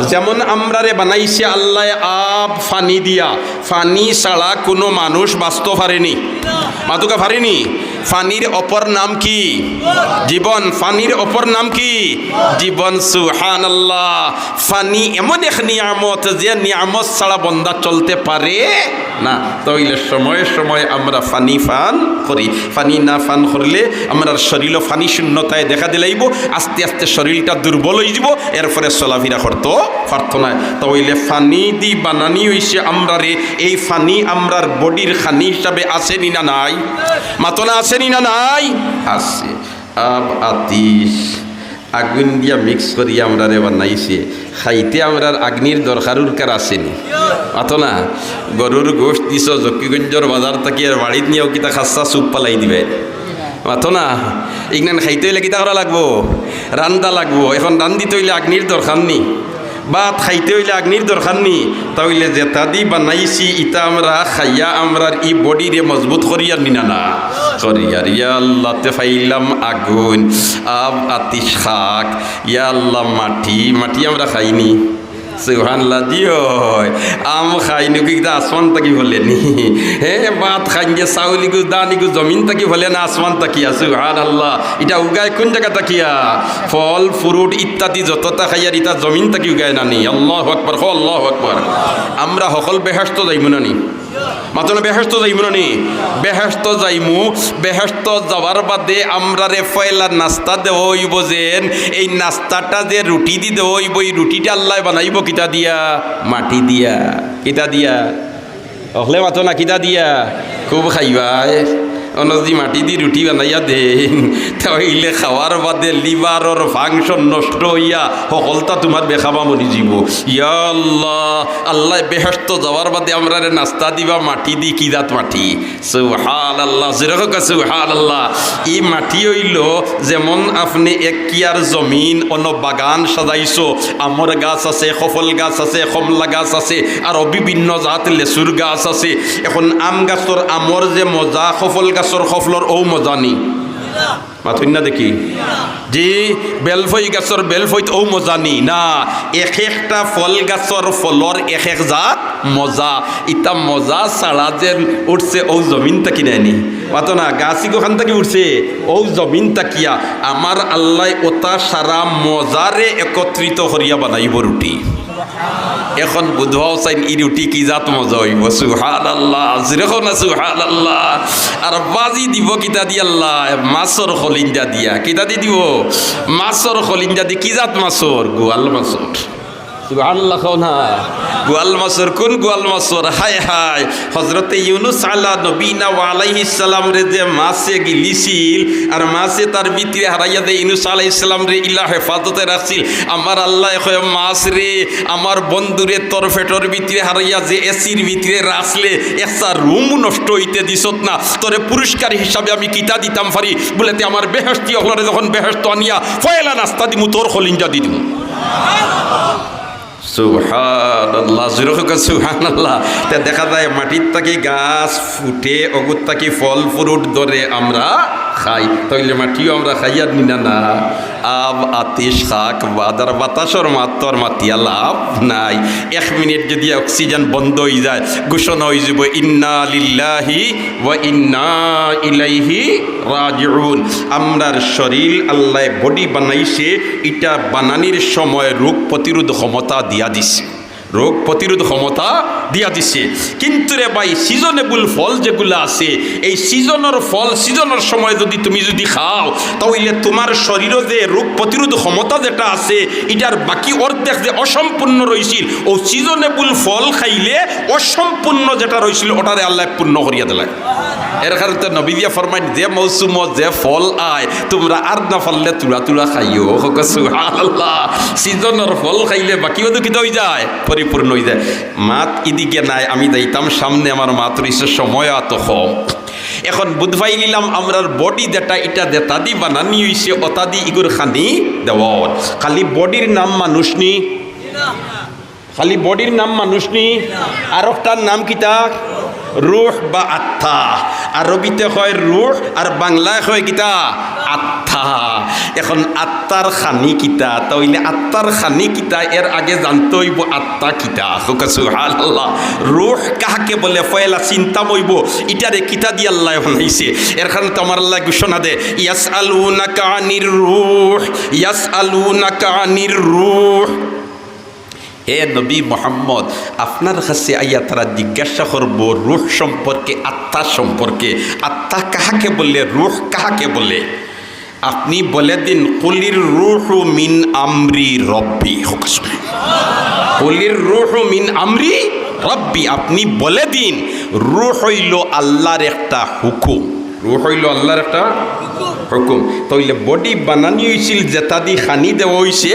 যেমন আমরা রে বানাইছে আল্লাহ আব ফানি দিয়া। ফানি ছাড়া কোনো মানুষ বাঁচতে পারেনি। মাতুকা পারেনি? ফানির অপর নাম কি? জীবন, ফানির অপর নাম কি? জীবন সুহান আল্লাহ ফানি এমন এক নিয়ামত যে নিয়ামত ছাড়া বন্দা চলতে পারে না। তইলে সময়ে সময়ে আমরা ফানি ফান করি। ফানি না ফান করলে আমরা শরীর ফানি শূন্যতায় দেখা দিলাইব, আস্তে আস্তে শরীরটা দুর্বল হয়ে যাব এরপরে চলাফেরা করতো পারতো না তইলে ফানি দি বানানি হইছে আমরা রে এই ফানি আমরার বডির খানি হিসাবে আসেনি না নাই? মাতনা আসেনি না নাই? আছে আব আতিশ। আগুন দিয়া মিক্স করি আমরা রে বানাইছে খাইতে আমরা আগ্নির দরকারুর কার আসেনি? অত না। গরুর গোষ্ঠ দিছ জকিগঞ্জর বাজার থাকি আর বাড়িত নিয়েও কিতা খাসা চুপ পালাই দিবে। মাথো না। ইগনান খাইতে হইলে কিতা করা লাগবো? রান্দা লাগবো। এখন রান্দিতে হইলে আগ্নির দরকার নি? ভাত খাইতে হইলে আগ্নির দরকার নি তাহলে যেটা দি বানাইছি ইটা আমরা খাইয়া আমরার ই বডিরে মজবুত করিয়ার নিনা না। করিয়ার, ইয়া আল্লাহতে ফাইলাম আগুন। আব আতিশ খাক, ইয়া আল্লাহ, মাটি মাটি আমরা খাইনি। সুহানলা দিও আম খাই নুকি আসমান তাকি বলে নি? হে, ভাত খাই গে চাউলি গু দানি গু, জমিন তাকি বলে না আসমান তাকিয়া সুহান আল্লাহ এটা উগায় কোন জায়গা তাকিয়া ফল, ফ্রুট ইত্যাদি যতটা খাইয়ার ইটা জমিন তাকি উগায় নানি আল্লাহ আকবর, হ, আল্লাহ আকবর। আমরা সকল বেহাস্ত যাইব নানি মাত্র বেহেস্ত যাইমু নি বেহেস্ত যাইমু। বেহেস্ত যাওয়ার বাদে আমরা রে ফয়লার নাস্তা দেওয়া হইব যেন। এই নাস্তাটা যে রুটি দি দেওয়া হইব এই রুটিটা আল্লাহ বানাইব কিতা দিয়া? মাটি দিয়া। কিতা দিয়া? অহলে মাতো না কিতা দিয়া? খুব খাইবাই অনজি মাটি দি রুটি বানাইয়া দেন। তাইলে খাওয়ার বাদে লিভারর ফাংশন নষ্ট হইয়া সকলতা তোমার বেখাবা মরি যাব। ইয়া আল্লাহ বেহস্ত যাওয়ার বাদে আমরা নাস্তা দিবা, মাটি দি কিদাত মাটি? সুহাল আল্লাহ যেরকম সুহাল আল্লাহ এই মাটি হইল যেমন আপনি এক কিয়ার জমিন অন্য বাগান সাজাইছো আমর গাছ আছে, সফল গাছ আছে, কমলা গাছ আছে, আর বিভিন্ন জাত লেচুর গাছ আছে। এখন আম গাছর আমর যে মজা, সফল গাছর সফলর ঔ মজা নি মাথুন দেখি। জি বেলফই গাছর বেলফইত ঔ মজা নি এক একটা ফল গাছর ফলর এক এক জাত মজা। ইটা মজা ছাড়া যে উঠছে ঔ জমিন তাকি নেয়নি মাতো না গাছি গোখান তাকি উঠছে, ঔ জমিন তাকিয়া। আমার আল্লাহ ওটা সারা মজারে একত্রিত করিয়া বানাইব রুটি এখন বুধবাও চাইন ই রুটি কি জাত মজা হইব? সুহান আল্লাহ যেরকম না সুহান আল্লাহ আর বাজি দিব কিতা দি আল্লাহ মাছর খলিঞ্জা দিয়া। কিতা দি দিব? মাছর খলিঞ্জা দি কি জাত মাছর গোয়াল মাছর কোন হায়? হায় যে গিলিছিল দে আমার আল্লাহ বন্ধুরে তোর ফেটর ভিতরে হারাইয়া যে এসির ভিতরে রাখলে, একটা রুম নষ্ট হইতে দিছত না। তোরে পুরস্কার হিসাবে আমি কিতা দিতাম পারি বলে তে আমার বেহস্তি হলরে যখন বেহস্ত আনিয়া, ফয়লা নাস্তা দিমু, তোর খলিঞ্জা দি দিমু। দেখা যায় মাটির তাকে গাছ ফুটে অগুর তাকি ফল ফ্রুট ধরে আমরা খাই, তাইলে মাটিও আমরা খাইয়ার নিনা না আব আতিশ শাক বাদার বাতাসর মাত্তর মাতিয়া লাভ নাই। এক মিনিট যদি অক্সিজেন বন্ধ হয়ে যায় ঘোষণা হয়ে যাব, ইন্না লিল্লাহি ওয়া ইন্না ইলাইহি রাজিউন। আমরার শরীর আল্লাহ বডি বানাইছে, এটা বানানির সময় রোগ প্রতিরোধ ক্ষমতা দিয়া দিছে। রোগ প্রতিরোধ ক্ষমতা দিয়া দিছে। কিন্তু রে ভাই সিজনেবল ফল যেগুলো আছে, এই সিজনের ফল সিজনের সময় যদি তুমি যদি খাও, তাহলে তোমার শরীরে যে রোগ প্রতিরোধ ক্ষমতা যেটা আছে, এটার বাকি অর্ধেক যে অসম্পূর্ণ রয়েছিল ও সিজনেবল ফল খাইলে অসম্পূর্ণ যেটা রয়েছিল ওটারে আল্লাহ পূর্ণ করিয়া দিলাম এর কারণে তো নবী দিয়া ফরমাইন, যে মৌসুমত যে ফল আয়, তোমরা আর না ফললে তুলা তুলা খাইও। সিজনের ফল খাইলে বাকিও দুঃখিত হয়ে যায়। পরিপূর্ণ হয়ে যায় মাত ইদিকে নাই, আমি যাইতাম সামনে আমার মাত সময় এত কম এখন বুধবাই নিলাম, আমরার বডি যেটা এটা দেতা দি বানানি হইছে অতাদি ইগুর খানি দেওয়ার খালি বডির নাম মানুষ নি। খালি বডির নাম মানুষ নি। আর একটার নাম কিতা রুহ বা আত্মা। আরবিতে হয় রুহ, আর বাংলায় হয় কিতা আত্মা। আত্মা এখন আত্মার খানি কিতা, তাইলে আত্মার খানি কিতা এর আগে জানতে হইব আত্মা কিতা। আল্লাহ রুহ কাহাকে বলে, ফয়লা চিন্তা মইব। ইটারে কিতা দিয়ে আল্লাহ বানাইছে এর কারণে তো আমার আল্লাহ ঘোষণা দে ইয়াস আলু নাকানির রুহ ইয়াস আলু নাকানির রুহ হে নবী মোহাম্মদ, আপনার কাছে আইয়া তারা জিজ্ঞাসা করব রুহ সম্পর্কে, আত্মা সম্পর্কে। আত্মা কাহাকে বলে রুহ কাহাকে বলে? আপনি বলে দিন, কুলির রুহু মিন আমরি রব্বি। কুলির রুহু মিন আমরি রব্বি। আপনি বলে দিন, রুহ হইল আল্লাহর একটা হুকুম। রুহ হইল আল্লাহর একটা হুকুম। তাইলে বডি বানানি হয়েছিল যেটা দি খানি দেওয়া হয়েছে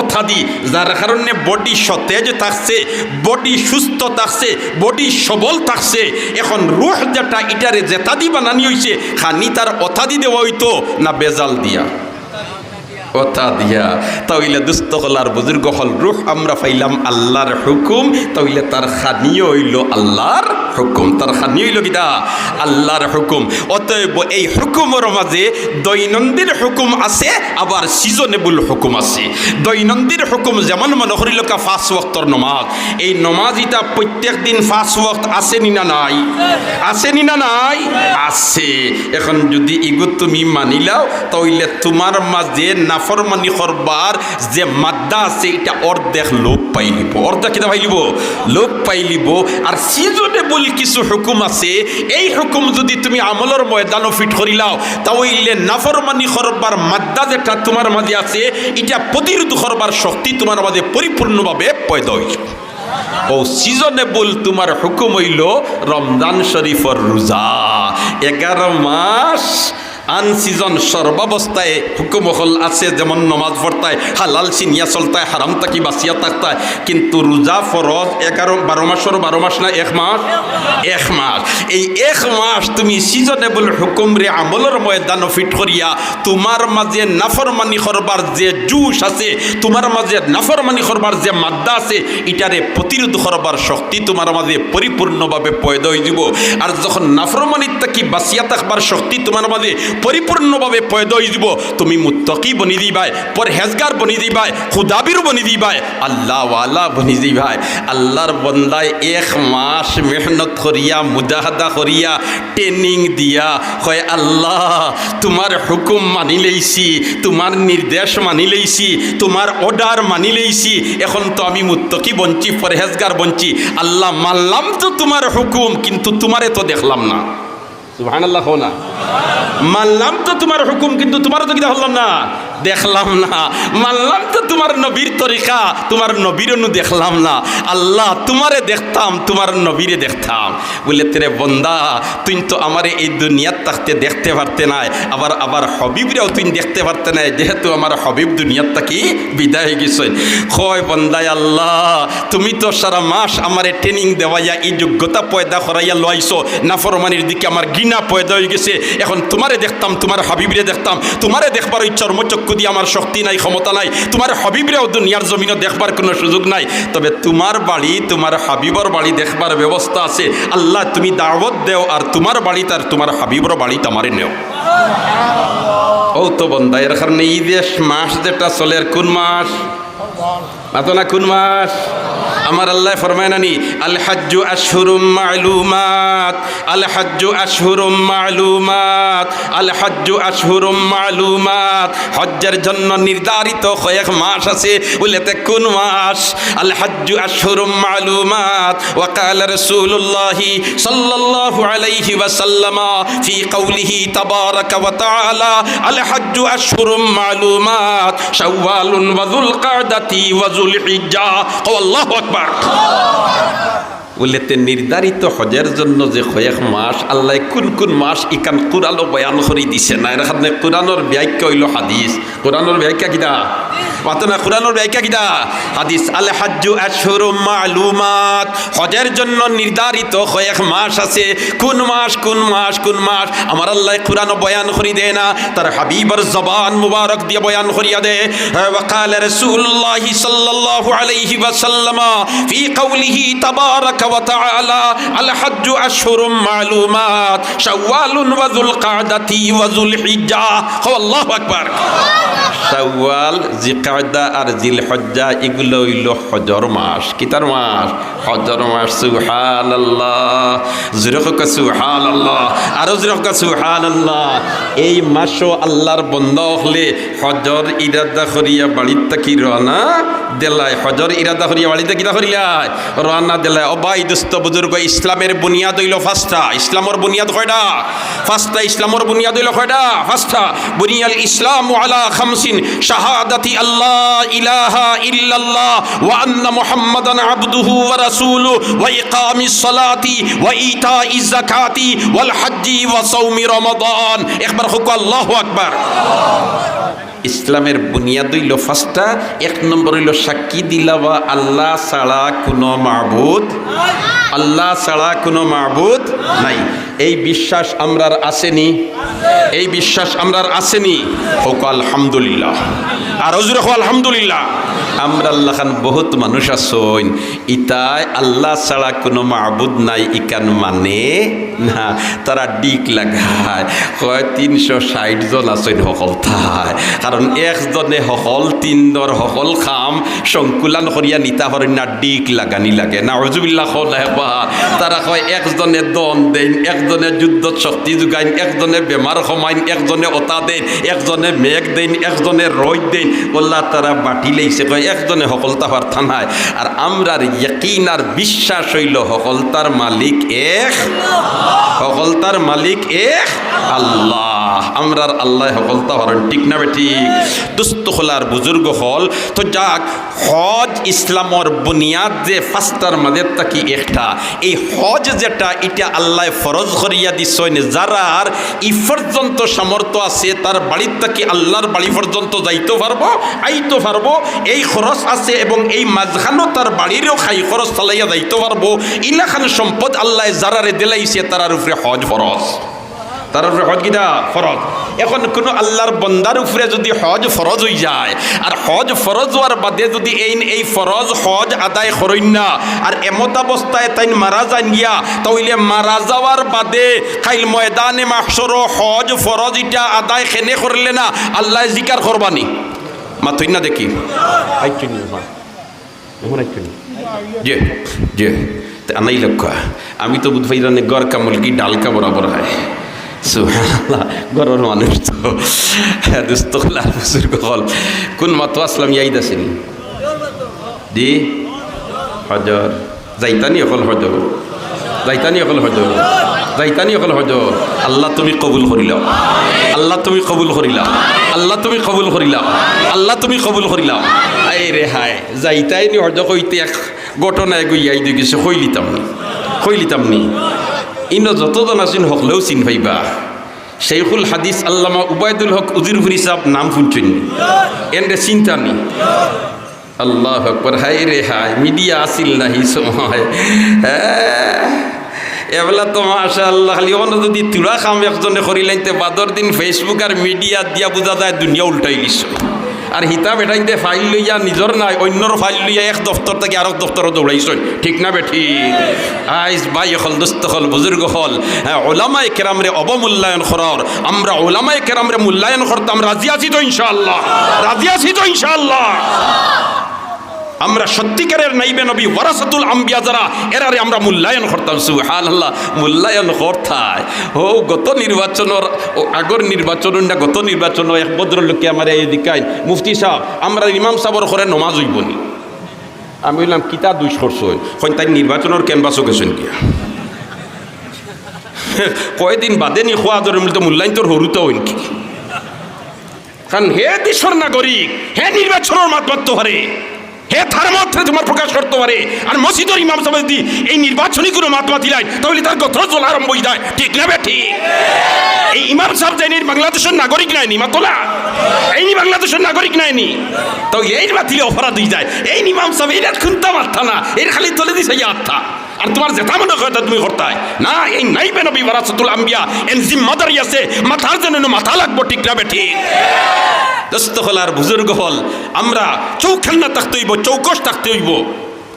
অথাদি, যার কারণে বডি সতেজ থাকছে, বডি সুস্থ থাকছে, বডি সবল থাকছে। এখন রুহ যেটা, ইটারে জেতাদি বানানি হয়েছে খানি তার অথাদি দেওয়া হইতো, না বেজাল দিয়া? কথা দিয়া তাইলে দুস্থ হলার বুজুর্গ হল রুহ, আমরা পাইলাম আল্লাহর হুকুম, তাইলে তার খানিও হইল আল্লাহর হুকুম তার খানি হইল আল্লাহর হুকুম। অতএব এই হুকুমের মাঝে দৈনন্দিন হুকুম আছে, আবার সিজনেবল হুকুম আছে। দৈনন্দিন হুকুম যেমন মনে করিল ফাঁস ওয়াক্তর নমাজ, এই নমাজ ইটা প্রত্যেক দিন ফাঁস ওয়াক্ত আসেনি না নাই? আসেনি না নাই? আছে। এখন যদি ইগো তুমি মানিলাও তাইলে তোমার মাঝে নাফরমানি করবার যে মাদ্দা আছে, এটা অর্ধেক লোপ পাইলিব অর্ধেক কিনা পাইলিব লোপ পাইলিব আর সিজনেবল কিছু হুকুম আছে, এই হুকুম যদি তুমি আমলের ময়দানও ফিট করিলাও তাহলে নাফরমানি করবার মাদ্দা যেটা তোমার মাঝে আছে, এটা প্রতিরোধ করবার শক্তি তোমার মাঝে পরিপূর্ণভাবে পয়দা হইল। ও সিজনেবল তোমার হুকুম হইল রমজান শরীফর রোজা। এগারো মাস আন সিজন সর্বাবস্থায় হুকুমহল আছে, যেমন নমাজ পড়তায়, হালাল চিনিয়া চলতায়, হারাম তাকি বাঁচিয়া থাকতায়। কিন্তু রোজা ফরজ এগারো, বারো মাসের, বারো মাস না, এক মাস? এক মাস। এই এক মাস তুমি সিজনেবল হুকুম রে আমলের ময়দান ফিট করিয়া তোমার মাঝে নাফরমানি করবার যে জুস আছে, তোমার মাঝে নাফরমানি করবার যে মাদ্দা আছে, এটারে প্রতিরোধ করবার শক্তি তোমার মাঝে পরিপূর্ণভাবে পয়দা হয়ে যাব। আর যখন নাফরমানির থাকি বাঁচিয়া থাকবার শক্তি তোমার মাঝে পরিপূর্ণভাবে পয়দা হয়ে যাব তুমি মুত্তকি বনি দিবাই, পরহেজগার বনি দিবাই, খুদাবির বনি দিবাই আল্লাহ ওয়ালা বনি দিবাই। আল্লাহর বন্দায় এক মাস মেহনত করিয়া, মুজাহাদা করিয়া, ট্রেনিং দিয়া হয় আল্লাহ, তোমার হুকুম মানি লইছি, তোমার নির্দেশ মানি লইছি, তোমার অর্ডার মানি লইছি, এখন তো আমি মুত্তকি বঞ্চি পরহেজগার বঞ্চি আল্লাহ মানলাম তো তোমার হুকুম, কিন্তু তোমারে তো দেখলাম না। সুবহানাল্লাহ না। মানলাম তো তোমার হুকুম কিন্তু তোমারও তো কি হলাম না। দেখলাম না। মানলাম তো তোমার নবীর তরিকা, তোমার নবীর নু দেখলাম না। আল্লাহ তোমারে দেখতাম, তোমার নবীরে দেখতাম। বলে, তেরে বন্দা, তুই তো আমারে এই দুনিয়ার থাকতে দেখতে পারতে নাই। আবার আবার হবিবরেও তুই দেখতে পারতে নাই। যেহেতু আমার হবিব দুনিয়ার থাকি বিদায় হয়ে গেছেন কয়, বন্দায় আল্লাহ, তুমি তো সারা মাস আমারে ট্রেনিং দেওয়াইয়া এই যোগ্যতা পয়দা করাইয়া লইছো। নাফরমানির দিকে আমার ঘৃণা পয়দা হয়ে গেছে। এখন তোমারে দেখতাম, তোমার হাবিবরে দেখতাম। তোমারে দেখবার ওই চর্মচক্ষু দিয়ে আমার শক্তি নাই, ক্ষমতা নাই। তোমার হাবিবরেও দুনিয়ার জমিনও দেখবার কোনো সুযোগ নাই। তবে তোমার বাড়ি তোমার হাবিবর বাড়ি দেখবার ব্যবস্থা আছে। আল্লাহ তুমি দাওয়াত দেও আর তোমার বাড়ি তার তোমার হাবিবর বাড়ি তোমারে নেও। ও তো বন্ধা এর কারণে ঈদের মাস যেটা চলে কোন মাস না কোন মাস আমার আল্লাহ ফরমায় নানি আল হাজ্জু আশহুরুম মালুমাত আল হাজ্জু আশহুরুম মালুমাত আল হাজ্জু আশহুরুম মালুমাত হজ্জের জন্য নির্ধারিত কয়েক মাস আছে বলেতে কোন মাস আল হাজ্জু আশহুরুম মালুমাত وقال رسول الله صلى الله عليه وسلم في قوله تبارك وتعالى الحج أشهر معلومات شوال وذو القعدة وذو الحجة الله أكبر বলেতে নির্ধারিত হজের জন্য যে কয়েক মাস, আল্লাহ কোন কোন মাস ইকান কুরালো বয়ান করে দিছে না? এর কারণে কোরআনের ব্যাখ্যা হইল হাদিস। কোরআনের ব্যাখ্যা কিনা মাতো না কোরআনের ব্যাখ্যা কিনা হাদিস আল হাজ্জু আশহুরুম মালুমাত হজের জন্য নির্ধারিত কয়েক মাস আছে কোন মাস কোন মাস কোন মাস আমার আল্লাহ কোরআন বয়ান করি দেয় না তার হাবিবর জবান মুবারক দিয়ে বয়ান করিয়া দে وقال رسول الله صلى الله عليه وسلم في قوله تبارك ওয়া তাআলা আল হজ্জু আশহুরুম মালুমাত শাওয়ালুন ওয়া যুলকাদাতি ওয়া যুলহিজ্জা আল্লাহু আকবার শাওয়াল জিকাদা আর জিলহজ্জা এগুলো হইল হজর মাস। কিতার মাস? হজর মাস হোক সুবহানাল্লাহ। আরও জুরে হোক সুবহানাল্লাহ। এই মাসও আল্লাহর বন্ধ হলে হজর ইরাদা করিয়া বাড়ির থাকি রওনা দেলায়? হজর ইরাদা করিয়া বাড়িতে কিতা করিলাই রওনা দেলায়। অবাই বুজুর্গ, ইসলামের বুনিয়াদ হইল ফার্স্টটা ইসলামর বুনিয়াদ কয়টা ফার্স্টটা ইসলামর বুনিয়াদ হইল কয়টা ফার্স্টটা বুনিয়াল ইসলাম আলা খামসিন শাহাদাতি আল্লাহ ইলাহা ইল্লাল্লাহ ওয়া আন্না মুহাম্মাদান আবদুহু ওয়া রাসূলু ওয়া ইকামিস সালাতি ওয়া ইতাইজ যাকাতি ওয়াল হজ্জি ওয়া সাওমি রমাদান। একবার হুক আল্লাহু আকবার। ইসলামের বুনিয়াদ হইল ফার্স্টটা এক নম্বর হইল সাক্ষী দিলাবা আল্লাহ ছাড়া কোনো মাহবুদ আল্লাহ ছাড়া কোনো মাহবুদ নাই। এই বিশ্বাস আমরার আসেনি। এই বিশ্বাস আমরার আসেনি। হোক আলহামদুলিল্লাহ। আর হজুর আলহামদুলিল্লাহ। আমরা আল্লাহ খান বহুত মানুষ আসইন ইতায় আল্লাহ ছাড়া কোনো মাবুদ নাই, ইকান মানে না। তারা ডিক লাগায়। কয়, তিনশো ষাট জন আসইন সকল ঠাই কারণ একজনে সকল তিন তিনদর সকল খাম, সংকুলান করিয়া নিতা হরেন না ডিক লাগানি লাগে। না হজুবিল্লা বা। তারা কয়, একজনে দন দেন একজনে যুদ্ধ শক্তি যোগাইন, একজনে বেমার সমাইন, একজনে অতা দেন একজনে মেঘ দেন একজনে রই দেন বললা তারা বাটি লাইছে কয় একজনে সকলতা পার্থা নাই আর আমরার ইয়কিন আর বিশ্বাস হইল সকলতার মালিক এক। সকলতার মালিক এক। আল্লাহ। আমরার আল্লাহ সকলতা হরেন ঠিক না বে ঠিক? দুস্থ হলার বুজুর্গ হল। তো যাক, হজ ইসলামর বুনিয়াদ যে ফাস্টার মাঝে তাকি একটা? এই হজ যেটা, এটা আল্লাহ ফরজ করিয়া দিছেন। যারার ই পর্যন্ত সামর্থ্য আছে, তার বাড়ির তাকি আল্লাহর বাড়ি পর্যন্ত যাইতে পারব আইতে পারব। এই খরচ আছে এবং এই মাঝখানো তার বাড়িরও খাই খরচ চালাইয়া যাইতে পারব। ইলাখান সম্পদ আল্লাহ যারারে দিলাইছে, তারার উপরে হজ ফরজ। তার উপরে হজ কিনা ফরজ। এখন কোনো আল্লাহর বন্দার উপরে যদি হজ ফরজ হয়ে যায়, আর হজ ফরজ হওয়ার বাদে যদি এই এই ফরজ হজ আদায় করেন না, আর এমত অবস্থায় তাই মারা যান গিয়া তাইলে মারা যাওয়ার বাদে খাইল ময়দানে মাসর হজ ফরজ ইটা আদায় খেনে করলে না? আল্লাহ জিকার করবানি। মাথই না দেখি। আইচুনি যে যে আনাই লক্ষ্য। আমি তো বুধ ভাইরানে গড় কামল কি ডালকা বরাবর হয়। গরর মানুষ তো। দুস্থ লাল বুজুর্গ হল কোন মাতো আসলাম ইয়াইদ আছেন দি? হজর। যাইতানি অকল হজর। যাইতানি অকল হজর। যাইতানি অকল হজর। আল্লাহ তুমি কবুল করিলাও। আল্লাহ তুমি কবুল করিলাও। আল্লাহ তুমি কবুল করিলাও। আল্লাহ তুমি কবুল করিলাও। এই রে হায় যাইতাই নি হজ কইতে এক ঘটনা এগুইয়াই দিয়ে গেছে কইলিতাম নি কইলিতাম নি ইনো যতজন আছেন হকলেও চিন পাইবা। শেখুল হাদিস আল্লামা উবায়দুল হক উজির হিসাব নাম শুনছেন এনরে চিন্তা নি? আল্লাহ আকবর হাই রে হাই মিডিয়া আসিল নাহি সময়। এবেলা তো মাশা আল্লাহ খালি যদি তুলা খাম একজনে করিলাইতে বাদর দিন ফেসবুক আর মিডিয়া দিয়া বোঝা যায়, দুনিয়া উল্টাই গেছে আর হিতাব এটাইতে ফাইল লইয়া নিজর নাই, অন্যর ফাইল লইয়া এক দফতর থেকে আরেক দফতর দৌড়াইছই। ঠিক না বেঠি আইস ভাই হল দুস্থ হল, বুজুর্গ হল। হ্যাঁ ওলামায় কেরামরে অবমূল্যায়ন করার। আমরা ওলামায় কেরামরে মূল্যায়ন করতাম, রাজি আছি তো ইনশাআল্লাহ। রাজি আছি তো ইনশাআল্লাহ। আমরা সত্যিকারের নাইবে নবী, ওয়ারাসাতুল আম্বিয়া যারা, এরারে আমরা মূল্যায়ন করতাম, সুবহানাল্লাহ, মূল্যায়ন করতাই। ও, গত নির্বাচনের আগর নির্বাচন না গত নির্বাচন, এক ভদ্রলোককে আমার এই দিকাই, মুফতি সাহেব, আমরা ইমাম সাহেবর করে নমাজ হইব নি। আমি বললাম কিতা দুই সরষ হইন তাই নির্বাচনের ক্যানভাসও গেছেন কি কয়দিন বাদে নি খোয়া ধরে মিলতে মূল্যায়ন তোর হরুতে হইন কি? কারণ হে দেশের নাগরিক, হে নির্বাচনের মাত মারতে পারে হে তার মধ্যে তোমার প্রকাশ করতে পারে। আর মসজিদের ইমাম সাহেব যদি এই নির্বাচনী কোনো মাতমা দিলাই তাহলে তার গোত্র চলা আরম্ভ হয়ে যায়। ঠিক না বে, ঠিক? এই ইমাম সাহেব যায়নি বাংলাদেশের নাগরিক নাইনি মাতলা? এই বাংলাদেশের নাগরিক নাইনি তো এই বাতিলে অপরাধ হয়ে যায়। এই ইমাম সাহেব, এর খুনতা আত্মা না। এর খালি তলে দিছে আত্মা। আর তোমার যেটা মনে হয় তুমি করতাই না, এই নাই বেনবি ওয়ারাসাতুল আম্বিয়া এন জিম্মাদারি আছে, মাথার জন্য মাথা লাগবো, ঠিক না ঠিক দোস্ত হল আর বুজুর্গ হল, আমরা চৌখান্না থাকতে হইব, চৌকস থাকতে হইব।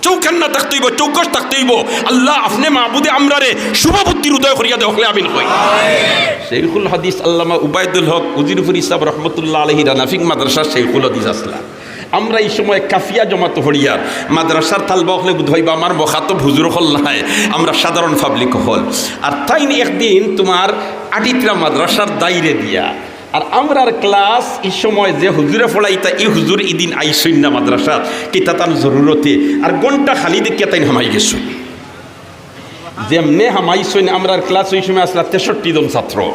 চৌকান্না থাকতে হইব, চৌকস থাকতে হইব। আল্লাহ আপনি মাহবুদে আমরা রে শুভ বুদ্ধির উদয় করিয়া দেওয়া আমিন হই। শেখুল হাদিস আল্লামা উবায়দুল হক উজিরফুর ইসাব রহমতুল্লাহ আলহি রানাফিক মাদ্রাসা শেখুল হাদিস আসলা। আমরা এই সময় কাফিয়া জমাত হরিয়ার মাদ্রাসার তালবা হলে বুধ হইবা আমার মখাতব হুজুর হল নাই। আমরা সাধারণ পাবলিক হল। আর তাই একদিন তোমার আটিত্রা মাদ্রাসার দাইরে দিয়া। আর আমরার ক্লাস এই সময় যে হুজুরে ফলাইতা, এই হুজুর ইদিন আইসইন না মাদ্রাসা। কিতা তার জরুরতে। আর ঘণ্টা খালি দেখিয়া তাই হামাই গেছুন যেমনে হামাইছইন আমরার ক্লাস ওই সময় আসলা তেষট্টি জন ছাত্র।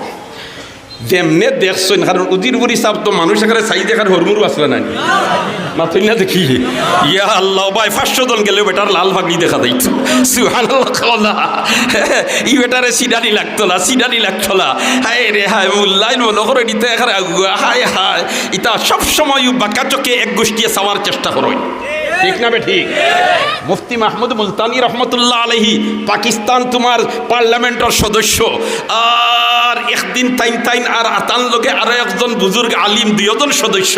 যেমনে দেখছইন কারণ উজির বুড়ি সাহ তো মানুষ এখানে সাই দেখার হরমুরু আসলে নাই তুই না দেখি। ইয়া আল্লাহ, ভাই, পাঁচশো জন গেলেও বেটার লাল ভাগনি দেখা যাইতো সুহান ই বেটারে সিডানি লাগতো না, সিডানি লাগতো না। হায় রে, হায় মূল্যায়ন মনে করে এখানে হায় হায়। ইতা সবসময় বাঁকা চোখে এক গোষ্ঠী চাওয়ার চেষ্টা করোই ঠিক না ঠিক? মুফতি মাহমুদ মুলতানি রহমতুল্লাহ আলহি পাকিস্তান তোমার পার্লামেন্টের সদস্য। আর একদিন তাইন তাইন আর আতান লোকে আরও একজন বুজুর্গ আলিম দুইজন সদস্য।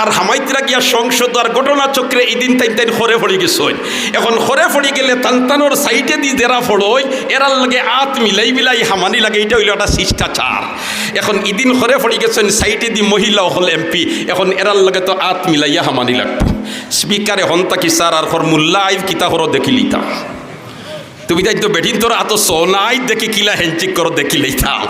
আর হামাইতরা গিয়া সংসদ আর ঘটনা চক্রে এদিন তাইন তাইন খরে পড়ে গেছেন। এখন খরে পড়ে গেলে তান্তানোর সাইডে দি যারা ফড়ই, এরার লগে আত মিলাই মিলাই হামানি লাগে, এটা হইল একটা শিষ্টাচার। এখন ইদিন খরে পড়ে গেছেন, সাইডে দি মহিলা হল এমপি, এখন এরার লগে তো আত মিলাইয়া হামানি লাগতো স্পিকারে হন্তা কি সার আর ফর্মুল্লা আইব কিতা হর দেখি লিতা তুমি তাই তো বেটিন তোর আত সোনাই দেখি কিলা হেঞ্চিক করো দেখি লইতাম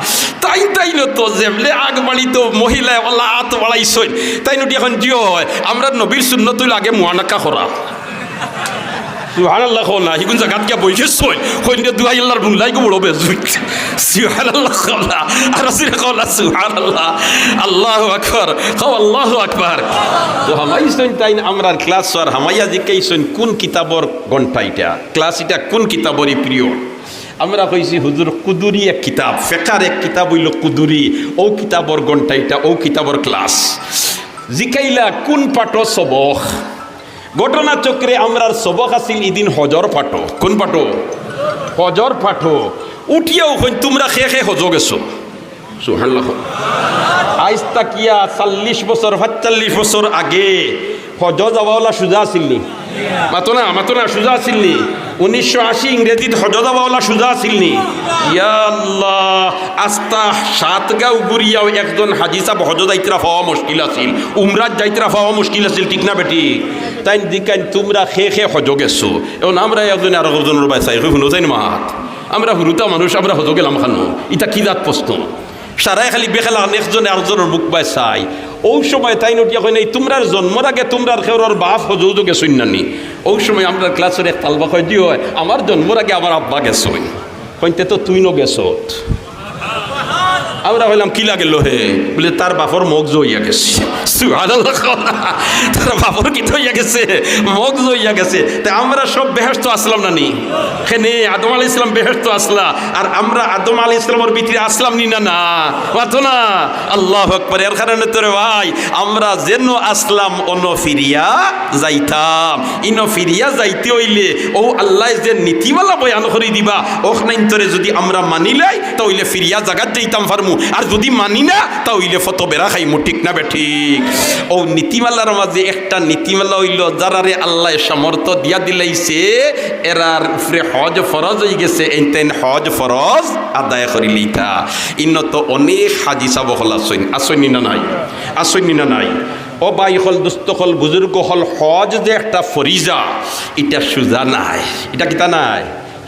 তাই তাই ন তো যেমলে আগ বাড়ি তো মহিলা ওলা আত বাড়াইছই তাই নটি এখন জিও হয়। আমরা নবীর শূন্য তুই আগে মোয়ানাকা কো না, হিগুন জাগাত গিয়া বইছে সই দুহাই আল্লাহর গো সুহানাল্লাহ কলা আর আল্লাহু কও আল্লাহু আকবার। তো হামাইছন তাই আমরার ক্লাস, আর হামাইয়া জিকাইছন কোন কিতাবর ঘণ্টা এটা ক্লাস এটা কোন কিতাবরই প্রিয়? আমরা কইছি, হুজুর, কুদুরি এক কিতাব, ফেকার এক কিতাব হইল কুদুরি। ও কিতাবর ঘণ্টা এটা ও কিতাবর ক্লাস। জিকাইলা কোন পাটো সবক ঘটনা চক্রে আমরার সবক আছিল ইদিন হজর পাঠো কোন পাঠো হজর পাঠো উঠিয়াও হইন, তোমরা খে খে হজ গেছো আইজ তাকিয়া চাল্লিশ বছর সাতচল্লিশ বছর আগে হজ যাওয়াওয়ালা সুজা আছিল নি? মাতো না মাতো না, সুজা আছিল নি? উনিশশো আশি ইংরেজিত হজ যাওয়াওয়ালা সুজা আছিল নি? ইয়াল্লাহ আস্তা সাতগাঁও গুড়িয়াও একজন হাজি সাহেব হজ যাইতরা পাওয়া মুশকিল আছিল। উমরাত যাইতরা পাওয়া মুশকিল আছিল, ঠিক না বেটি? তাই দিকান তোমরা খে খে হজ গেছো এখন আমরা একজন আর একজনের চাই। শুনো যাই মাত আমরা হুরুতা মানুষ, আমরা হজ গেলাম খানো। ইটা কি জাত প্রশ্ন? সারাই খালি বেখেলা একজনে আরেকজনের মুখ পায় চাই। ও সময় তাই নটিয়া কই নাই, তোমরার জন্মর আগে তোমরার খেওয়ার বাপ হজৌজ গেছই নানি ও সময় আমরা ক্লাসের এক তালবা কয়, দিও, আমার জন্মর আগে আমার আব্বা গেছই। কইতে তো তুই নো গেছত। আমরা হইলাম কি লাগেল হে? বলে, তার বাপর মগজ হইয়া গেছে। তার বাপর কি হইয়া গেছে? মগজ হইয়া গেছে। তা আমরা সব বেহেস্ত আসলাম না নি? হেনে আদম আলী ইসলাম বেহেস্ত আসলা। আর আমরা আদম আলী ইসলামের ভিতরে আসলাম নি না না? মাতো না? আল্লাহ আকবার। এর কারণে তোরে ভাই, আমরা যেন আসলাম অন ফিরিয়া যাইতাম। ইন ফিরিয়া যাইতে হইলে, ও আল্লাহ যে নীতিমালা বয়ান করে দিবা ওখানে তোরে যদি আমরা মানিলাই তাহলে ফিরিয়া জাগাত যাইতাম ফার্মু। আর যদি মানি না, তাহলে ফটো বেড়া খাইমু, ঠিক না বেঠিক ও নীতিমালার মাঝে একটা নীতিমালা হইল, যারারে আল্লাহ সামর্থ্য দিয়া দিলাইছে, এরার উপরে হজ ফরজ হয়ে গেছে এনতেন হজ ফরজ আদায় করি লিতা ইন্ন তো অনেক হাজি চাব হল আসইন, আসইনি না নাই? আসইনি না নাই? ও বাই হল, দুস্থ হল, বুজুর্গ হল, হজ যে একটা ফরিজা, এটা সুজা নাই। এটা কিতা নাই?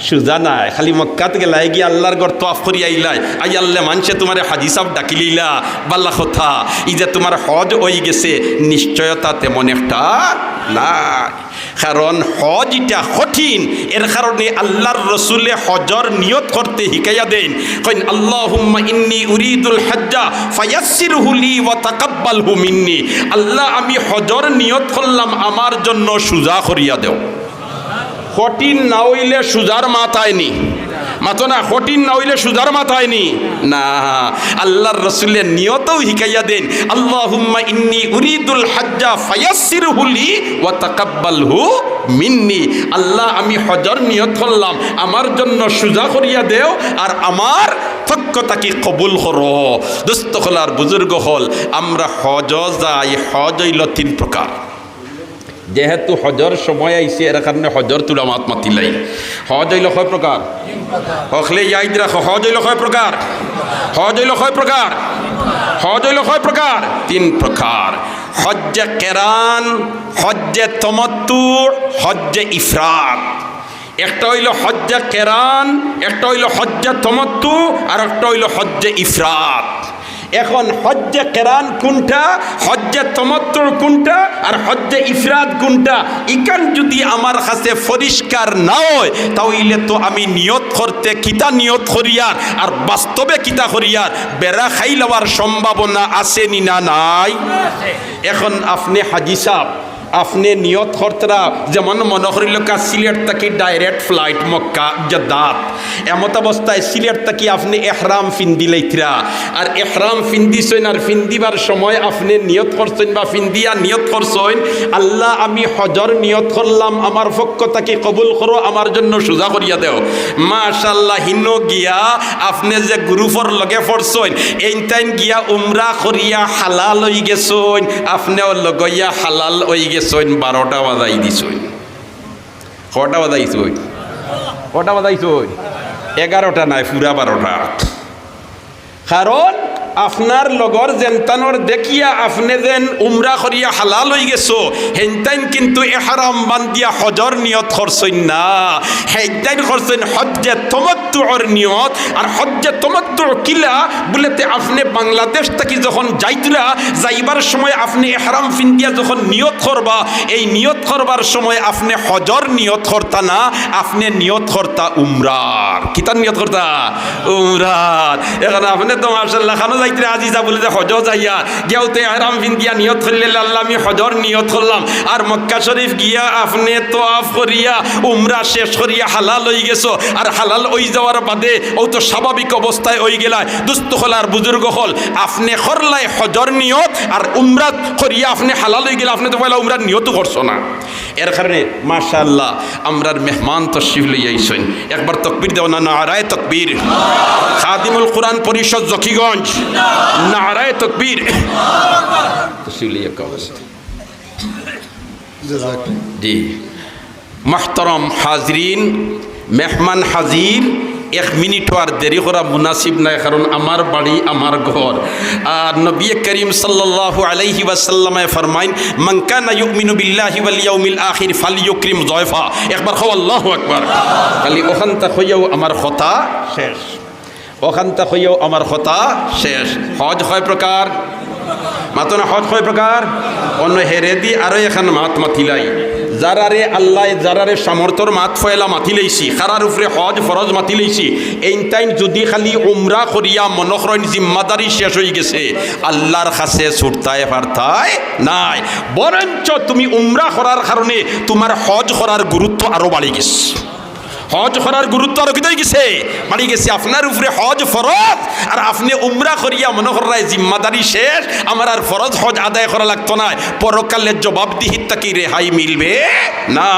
সুজা নাই খালি মক্কাত গেলাই গিয়ে আল্লাহর গড় তোয়াফ করি আইলাই। আই আল্লাহ, মানছে তোমার হাজি সাহ ডাকিলিলা। বাল্লা কথা, ই যে তোমার হজ হয়ে গেছে, নিশ্চয়তা তেমন একটা নাই। কারণ হজ এটা কঠিন, এর কারণে আল্লাহর রসুলে হজর নিয়ত করতে শিকাইয়া দেন। কইন, আল্লাহুম্মা ইন্নি উরিদুল হজ্জা, ফায়াসসিরহু লি ওয়া তাকাব্বালহু মিন্নি। আল্লাহ, আমি হজর নিয়ত করলাম, আমার জন্য সুজা করিয়া দেও। কঠিন না হইলে সুজার মাথায় নি মাতো না কঠিন না হইলে সুজার মাথায় নি না, আল্লাহর রসুলের নিয়তও শিকাইয়া দেন। আল্লাহুম্মা ইন্নি উরিদুল হাজ্জা ফায়াসসিরহু লি ওয়া তাকাব্বালহু মিন্নি। আল্লাহ, আমি হজর নিয়ত করলাম। আমার জন্য সুজা করিয়া দেও আর আমার তাকে কবুল করো। দুস্থ হলার বুজুর্গ হল, আমরা হজ যাই, হজ হইল তিন প্রকার। যেহেতু হজর সময় আইছে, এর কারণে হজর তুলা মাত মাতিলাই হজ হইল কয় প্রকার হকলে ইয়াদ রাখো হজ হইল কয় প্রকার হজ হইল কয় প্রকার হজ হইল কয় প্রকার তিন প্রকার হজ্জে কেরান হজ্জে তমত্তু হজ্জে ইফরাত একটা হইল হজ্জা কেরান একটা হইল হজ্জা তমত্তু আর একটা হইল হজ্জে ইফরাত এখন হজ্জে কেরান কোনটা? হজ্জে তমত্তর কোনটা? আর হজ্জে ইফরাদ কোনটা? ইকান যদি আমার কাছে পরিষ্কার না হয়, তাহলে তো আমি নিয়ত করতে কিতা নিয়ত করিয়ার? আর বাস্তবে কিতা করিয়ার? বেড়া খাই লওয়ার সম্ভাবনা আছে নি না নাই? এখন আপনি হাজি সাহ আপনি নিয়ত করতরা, যেমন মনে করিল সিলেট থাকি ডাইরেক্ট ফ্লাইট মক্কা, জদ্দাত। এমত অবস্থায় সিলেট থাকি আপনি এহরাম ফিন্দি লাইতরা আর এহরাম ফিন্দিছেন আর ফিন্দিবার সময় আপনি নিয়ত করছেন বা ফিন্দিয়া নিয়ত করছেন, আল্লাহ আমি হজর নিয়ত করলাম, আমার পক্ষ থাকি কবুল করো, আমার জন্য সোজা করিয়া দেও। মাশাল্লাহ হিন গিয়া আপনি যে গ্রুপর লগে পড়ছেন এইটাইন গিয়া উমরা করিয়া হালাল হই গেছেন, আপনিও লগইয়া হালাল হই গেছেন বারোটা বাজাই দিছ কটা বাজাইছই কটা বাজাইছই এগারোটা নাই পুরা বারোটা। কারণ আপনার লগর জেনতানোর দেখিয়া আপনি যেন উমরা করিয়া হালাল হয়ে গেছো হেনতাইন কিন্তু এহারাম বান্দিয়া হজর নিয়ত করছেন না। হেনতাইন করছেন হজ্জে তমত্তুর নিয়ত আর হজ্জে তমত্তুর কিলা বলেতে আপনি বাংলাদেশ থেকে যখন যাইতরা যাইবার সময় আপনি এহারাম ফিন্দিয়া যখন নিয়ত করবা এই নিয়ত করবার সময় আপনি হজর নিয়ত করতা না, আপনি নিয়ত করতা উমরার কিতার নিয়ত করতা উমরার এখন আপনি তো মার্শাল্লাহ খানো যাইতে আজি যা বলে যে হজ যাইয়া গিয়াউতে আরাম ফিন্দিয়া নিয়ত করলে আল্লাহ আমি হজর নিয়ত করলাম। আর মক্কা শরীফ গিয়া আপনি তো আফ করিয়া উমরা শেষ করিয়া হালাল হয়ে গেছো। আর হালাল ওই যাওয়ার বাদে ও তো স্বাভাবিক অবস্থায় ওই গেলায়। দুস্থ হল আর বুজুর্গ হল। আপনি করলাই হজর নিয়ত আর উমরাত করিয়া আপনি হালাল হয়ে গেলে আপনি তো পয়লা উমরার নিয়তও করছ না। এর কারণে মাশাল্লাহ আমরার মেহমান তশরিফ লইয়াইছেন একবার তকবির দেও না, নারায় তকবির। খাদিমুল কোরআন পরিষদ, জকিগঞ্জ। নারায় তকবীর। তশরিফ লইয়া কাগজ জি। মাহতরম হাজরিন, মেহমান হাজির, এক মিনিটও আর দেরি করা মুনাসিব নাই, কারণ আমার বাড়ি, আমার ঘর। আর নবী করিম সাল্লাল্লাহু আলাইহি ওয়াসাল্লামে ফরমাইন, মান কানা ইউমিনু বিল্লাহি ওয়াল ইয়াউমিল আখির ফালইউকরিম যয়ফা। একবার খাও আল্লাহু আকবার। খালি ওখান তা হইয়াও আমার কথা শেষ। ওখান তা হইয়াও আমার কথা শেষ। হজ হয় প্রকার? মাতো না হজ কয় প্রকার? অন্য হেরে দি আরও এখন মাত মাতিলাই। যারারে আল্লাহ, যারারে সামর্থ্যর মাত ফয়লা মাতি লইছি খারার উপরে হজ ফরজ মাতি লইছি এইন টাইম যদি খালি উমরা করিয়া মনকরণ জিম্মাদারি শেষ হয়ে গেছে, আল্লাহর কাছে ছুটতায় পারতায় নাই। বরঞ্চ তুমি উমরা করার কারণে তোমার হজ করার গুরুত্ব আরও বাড়ি গেছে। হজ করার গুরুত্ব আরও কিতাই গেছে। বাড়ি গেছে, আপনার উপরে হজ ফরজ, আর আপনি উমরা করিয়া মনে করায় জিম্মাদারি শেষ, আমার আর ফরজ হজ আদায় করা লাগতো না। পরকালে জবাবদিহিত তাকে রেহাই মিলবে? না,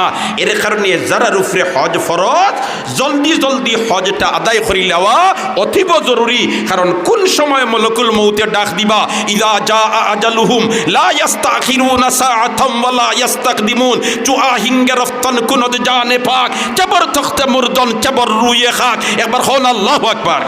এর কারণে যারার উপরে হজ ফরজ, জলদি জলদি হজটা আদায় করি নেওয়া অতীব জরুরি। কারণ কোন সময় মলকুল মৌতে ডাক দিবা, ইদা যা আজালুহুম, লা ইয়াস্তাখিরুনা সাআতাম ওয়ালা ইয়াস্তাকদিমুন চুআ হিঙ্গে রফতান কুনদ জানে পাক জবর তখতে মুরদন জবর রুয়ে খাক। একবার হন আল্লাহু আকবার।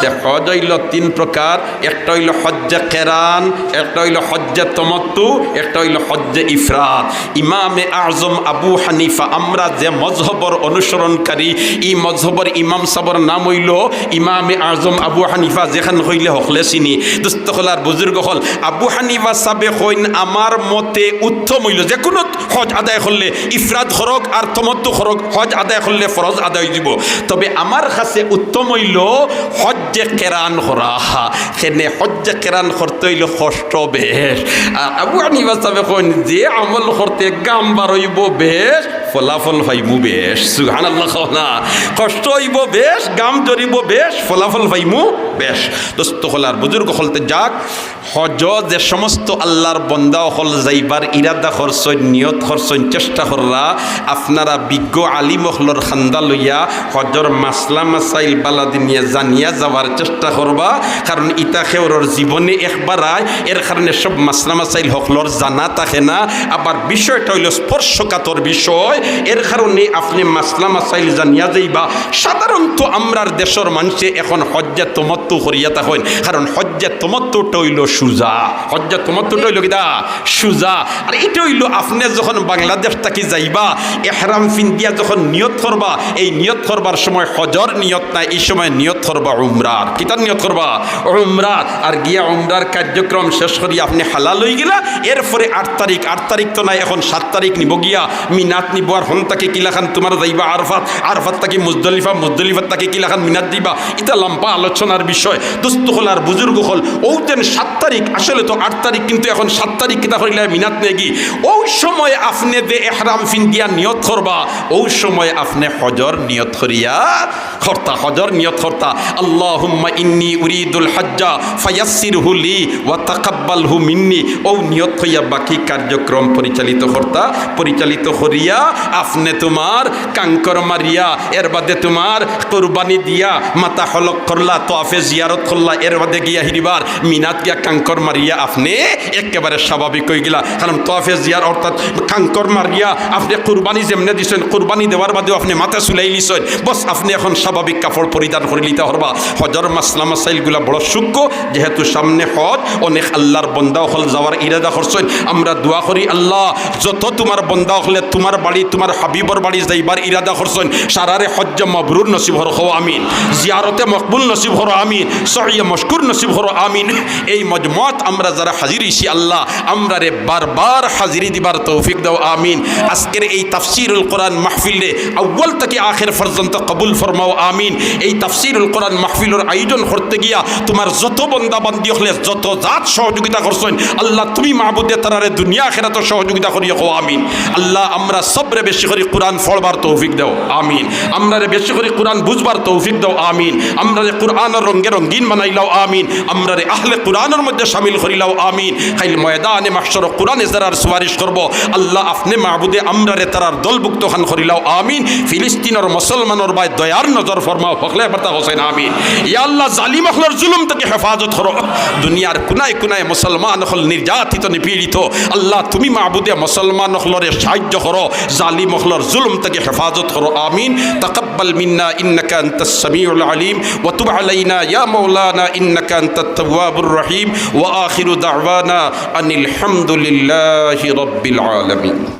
তে হজ হইল তিন প্রকার, একটা হইল হজ্জে কেরান, একটা হইল হজ্জে তমত্তু, একটা হইল হজ্জে ইফরাত। ইমামে আজম আবু হানিফা, আমরা যে মজহবর অনুসরণকারী ই মজহবর ইমাম সাবর নাম হইল ইমামে আজম আবু হানিফা, যেখান হইলে হকলে চিনি। দুস্থ হলার বুজুর্গ হল, আবু হানিফা সাবে হইন আমার মতে উত্তম হইল, যে কোনো হজ আদায় করলে ইফরাত খরক আর তমত্ব খরক, হজ আদায় করলে ফরজ আদায় দিব। তবে আমার কাছে উত্তম হইল হজ্জে কেরান করা। সেনে হজ্জে কেরান করতে হইল কষ্ট বেশ। আর আবু আনিবাস যে আমল করতে গাম বারইব বেশ। ফলাফল পাইমু বেশ। সুহান আল্লাহ না কষ্ট হইব বেশ, গাম জরিব বেশ, ফলাফল পাইমু বেশ। দোস্ত হলার বুজুর্গ হলতে যাক। হজ যে সমস্ত আল্লাহর বন্দা হল যাইবার ইরাদা খরচইন, নিয়ত খরচইন, চেষ্টা কররা, আপনারা বিজ্ঞ আলিম হলর খান্দা লইয়া হজর মাসলা মাসাইল বালাদি নিয়ে জানিয়া যাওয়ার চেষ্টা করবা। কারণ ইতা খেওরর জীবনে একবার আয় এর কারণে সব মাসলা মাসাইল হকলর জানা থাকে না। আবার বিষয়টা হইল স্পর্শকাতর বিষয়। এর কারণে আপনি মাসলা মাসাইল জানিয়া যাইবা, সাধারণত আমরার দেশের মানুষে এখন হজ্জা তমত্তু করিয়া থাকেন কারণ হজ্জা তমত্তুটা হইল সুজা। হজ্জা তমত্তুটা হইল কিনা সুজা। আর এটা হইল আপনি যখন বাংলাদেশ থাকি যাইবা, এহরাম ফিন্দিয়া যখন নিয়ত করবা, এই নিয়ত করবার সময় হজর নিয়ত নাই, এই সময় নিয়ত করবা উমরার। কিতার নিয়ত করবা? উমরার। আর গিয়া উমরার কার্যক্রম শেষ করি আপনি হালাল হয়ে গেলা, এরপরে আট তারিখ আট তারিখ তো নাই, এখন সাত তারিখ নিব গিয়া, মিনাত নিব আর হন তাকে কিলাখান তোমার যাইবা আরফাত? আরফাত তাকে মুজদলিফা, মুজদলিফাত তাকে কিলাখান মিনাত দিবা? এটা লম্বা আলোচনার বিষয়। দুস্থ হল আর বুজুর্গ হল। ও যেন সাত তারিখ, আসলে তো আট তারিখ, কিন্তু এখন সাত তারিখ কিতা করিলে মিনাত নেগি ওই সময় আপনি যে এহরাম ফিন দিয়া নিয়ত করবা। ওই সময় আপনি হজর নিয়ত করিয়া খর্তা হজর নিয়ত খর্তা আল্লাহুম্মা ইন্নি উরিদুল হজ্জা ফায়াসির হুলি ওয়া তাকাব্বাল হু মিন্নি। ও নিয়ত হইয়া বাকি কার্যক্রম পরিচালিত কর্তা, পরিচালিত করিয়া আপনি তোমার কাঙ্কর মারিয়া, এর বাদে তোমার কোরবানি দিয়া মাতা হলক করলা, তোয়াফে জিয়ারত করলা, এর বাদে গিয়া হিরিবার, মিনাত গিয়া কাঙ্কর মারিয়া আপনি একেবারে স্বাভাবিক হয়ে গেলা। কারণ তোয়াফে জিয়ার অর্থাৎ কাঙ্কর মারিয়া আপনি কোরবানি যেমনে দিছেন, কোরবানি দেওয়ার বাদেও আপনি মাথা চুলাই লিছেন বস, আপনি এখন স্বাভাবিক কাপড় পরিধান করে লিতে হরবা। হজর মাসলা মাসাইলগুলা বড় সূক্ষ্ম, যেহেতু সামনে হজ, অনেক আল্লাহর বন্দা হল যাওয়ার ইরাদা করছেন। আমরা দোয়া করি, আল্লাহ, যত তোমার বন্দা হলে তোমার বাড়ি তোমার হাবিবর বাড়ি যাইবার ইরাদা করছেন, সারারে হজ্জ মবরুর নসিব হর হো আমিন। জিয়ারতে মকবুল নসিব হর, আমিন। সহিয়ে মশকুর নসিব হর, আমিন। এই মজমত আমরা যারা হাজির ইসি আল্লাহ আমরা রে বারবার হাজিরি দিবার তৌফিক দাও, আমিন। আজকের এই তাফসিরুল কোরআন মাহফিলে আউ্বল থেকে আখের পর্যন্ত কবুল ফরমাও, আমিন। এই তাফসিরুল কোরআন মাহফিলের আয়োজন করতে গিয়া তোমার যত বন্দা বান্দি হলে, যত জাত সহযোগিতা করছেন, আল্লাহ তুমি মাহবুদে তারারে দুনিয়া খেরাত সহযোগিতা করিয়া হো আমিন। আল্লাহ, আমরা সবরে বেশি করে কোরআন ফলবার তৌফিক দাও, আমিন। আমরা রে বেশি করে কোরআন বুঝবার তৌফিক দাও, আমিন। আমরা রে কোরআনের রঙ্গে রঙ্গিন বানাইলাও, আমিন। আমরা রে আহলে কোরআনের মধ্যে সামিল করিলাও, আমিন। খাইল ময়দানে মাহশর কোরআনে যারার সুপারিশ করব, আল্লাহ আপনি মাহবুদে আমরা রে তারার দলভুক্ত খান করিলাও, আমিন। ফিলিস্তিনের মুসলমানের বাই দয়ার নজর ফরমাও, ফখলে বার্তা হোসেন, আমিন। ইয়া আল্লাহ, জালিম আখলার জুলুম থেকে হেফাজত করো। দুনিয়ার কুনায় কুনায় মুসলমান হল নির্যাতিত, নিপীড়িত। আল্লাহ, তুমি মাহবুদে মুসলমান হলরে সাহায্য করো। জালিম হলর জুলুম থেকে হেফাজত করো, আমিন। তাকাব্বাল মিন্না, ইন্নাকা আনতাস সামিউল আলিম। ওয়া তুব আলাইনা, ইয়া মাওলানা, ইন্নাকা আনতাত তাওয়াবুর রহিম। ওয়া আখিরু দাওয়ানা আনিল হামদুলিল্লাহি রাব্বিল আলামিন।